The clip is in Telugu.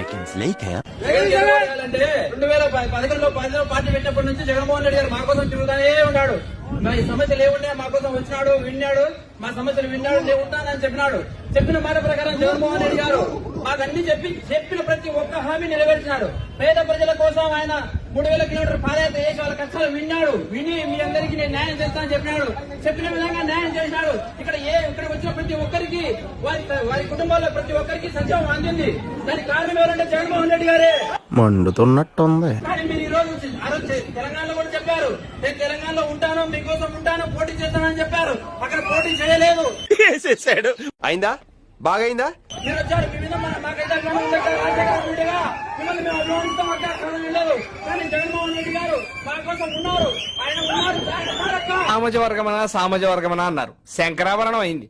seconds later. రెండు వేల పదకొండులో పదిలో పార్టీ పెట్టినప్పటి నుంచి జగన్మోహన్ రెడ్డి గారు మా కోసం తిరుగుతానే ఉన్నాడు మా ఈ సమస్యలు మా కోసం వచ్చినాడు విన్నాడు మా సమస్యలు విన్నాడు నేను ఉంటానని చెప్పినాడు చెప్పిన మాట ప్రకారం జగన్మోహన్ రెడ్డి గారు మాకన్నీ చెప్పి చెప్పిన ప్రతి ఒక్క హామీ నెరవేర్చినాడు పేద ప్రజల కోసం ఆయన మూడు వేల కిలోమీటర్ పాదయాత్ర చేసి వాళ్ళ కష్టాలు విన్నాడు విని మీ అందరికీ నేను న్యాయం చేస్తానని చెప్పినాడు చెప్పిన విధంగా న్యాయం చేసినాడు ఇక్కడ ఏ ఇక్కడ ప్రతి ఒక్కరికి వారి వారి కుటుంబాల్లో ప్రతి ఒక్కరికి సంక్షేమం అందింది. దానికి కారణం ఎవరంటే జగన్మోహన్ రెడ్డి గారే. మండుతున్నట్టుంది. కానీ మీరు ఈ రోజు తెలంగాణలో కూడా చెప్పారు. నేను తెలంగాణలో ఉంటాను మీకోసం ఉంటాను పోటీ చేస్తానని చెప్పారు. అక్కడ పోటీ చేయలేదు. వేసేసాడు అయిందా? బాగైందా మీరు వచ్చారు మీ మీద మన- మాకైతే అభిమానం ఉంది కదా, రాజశేఖర రెడ్డిగా మిమ్మల్ని మేము అభిమానిస్తాం అక్కడ కారణం లేదు. కానీ జగన్మోహన్ రెడ్డి గారు మా కోసం ఉన్నారు. ఆయన ఉన్నారు. ఆయన ఉన్నారక్క. సామాజ వర్గమనా సామాజ వర్గమనా అన్నారు. శంకరాభరణం అయింది.